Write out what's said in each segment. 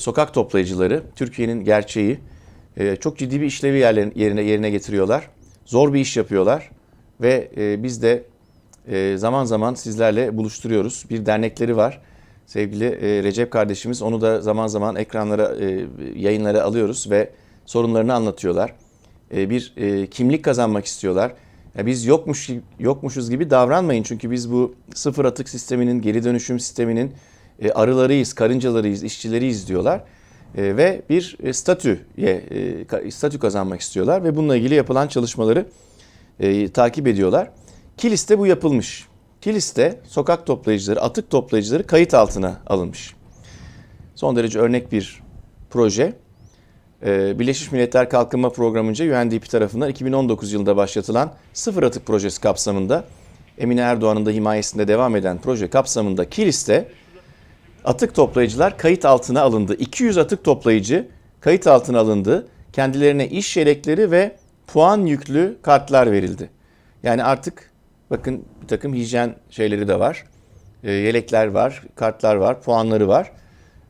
Sokak toplayıcıları Türkiye'nin gerçeği e, çok ciddi bir işlevi yerine yerine getiriyorlar. Zor bir iş yapıyorlar ve e, biz de e, zaman zaman sizlerle buluşturuyoruz. Bir dernekleri var. Sevgili Recep kardeşimiz onu da zaman zaman ekranlara, yayınlara alıyoruz ve sorunlarını anlatıyorlar. Bir kimlik kazanmak istiyorlar. Biz yokmuş yokmuşuz gibi davranmayın çünkü biz bu sıfır atık sisteminin, geri dönüşüm sisteminin e, arılarıyız, karıncalarıyız, işçileriyiz diyorlar. E, ve bir e, statüye, e, statü kazanmak istiyorlar ve bununla ilgili yapılan çalışmaları e, takip ediyorlar. Kilis'te bu yapılmış. Kilis'te sokak toplayıcıları, atık toplayıcıları kayıt altına alınmış. Son derece örnek bir proje. Ee, Birleşmiş Milletler Kalkınma Programı'nca UNDP tarafından 2019 yılında başlatılan Sıfır Atık Projesi kapsamında Emine Erdoğan'ın da himayesinde devam eden proje kapsamında Kilis'te atık toplayıcılar kayıt altına alındı. 200 atık toplayıcı kayıt altına alındı. Kendilerine iş yelekleri ve puan yüklü kartlar verildi. Yani artık bakın bir takım hijyen şeyleri de var. Ee, yelekler var, kartlar var, puanları var.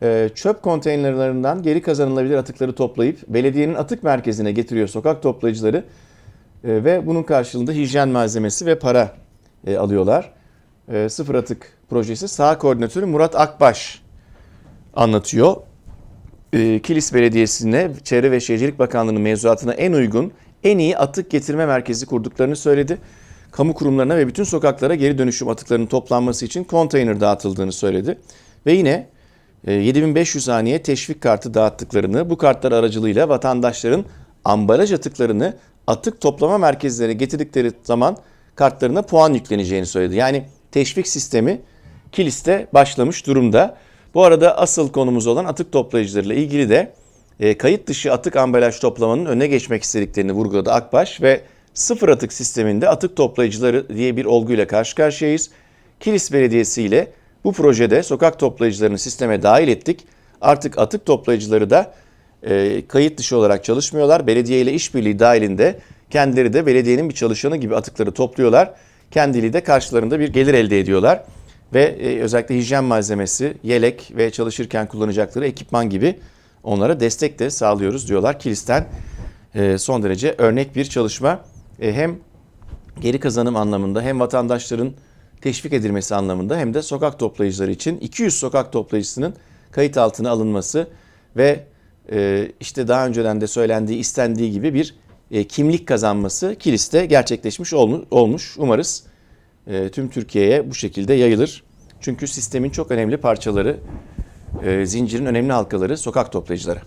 Ee, çöp konteynerlerinden geri kazanılabilir atıkları toplayıp belediyenin atık merkezine getiriyor sokak toplayıcıları Ee, ve bunun karşılığında hijyen malzemesi ve para e, alıyorlar. Ee, Sıfır Atık Projesi sağ koordinatörü Murat Akbaş anlatıyor. Ee, Kilis Belediyesi'ne Çevre ve Şehircilik Bakanlığı'nın mevzuatına en uygun, en iyi atık getirme merkezi kurduklarını söyledi. Kamu kurumlarına ve bütün sokaklara geri dönüşüm atıklarının toplanması için konteyner dağıtıldığını söyledi. Ve yine e, 7500 haneye teşvik kartı dağıttıklarını, bu kartlar aracılığıyla vatandaşların ambalaj atıklarını atık toplama merkezlerine getirdikleri zaman kartlarına puan yükleneceğini söyledi. Yani teşvik sistemi Kilis'te başlamış durumda. Bu arada asıl konumuz olan atık toplayıcılarıyla ilgili de e, kayıt dışı atık ambalaj toplamanın önüne geçmek istediklerini vurguladı Akbaş ve sıfır atık sisteminde atık toplayıcıları diye bir olguyla karşı karşıyayız. Kilis Belediyesi ile bu projede sokak toplayıcılarını sisteme dahil ettik. Artık atık toplayıcıları da e, kayıt dışı olarak çalışmıyorlar. Belediye ile işbirliği dahilinde kendileri de belediyenin bir çalışanı gibi atıkları topluyorlar. Kendiliği de karşılarında bir gelir elde ediyorlar. Ve e, özellikle hijyen malzemesi, yelek ve çalışırken kullanacakları ekipman gibi onlara destek de sağlıyoruz diyorlar. Kilis'ten e, son derece örnek bir çalışma. E, hem geri kazanım anlamında hem vatandaşların teşvik edilmesi anlamında hem de sokak toplayıcıları için 200 sokak toplayıcısının kayıt altına alınması ve e, işte daha önceden de söylendiği istendiği gibi bir e, kimlik kazanması Kilis'te gerçekleşmiş olmu- olmuş. Umarız e, tüm Türkiye'ye bu şekilde yayılır. Çünkü sistemin çok önemli parçaları, e, zincirin önemli halkaları sokak toplayıcıları.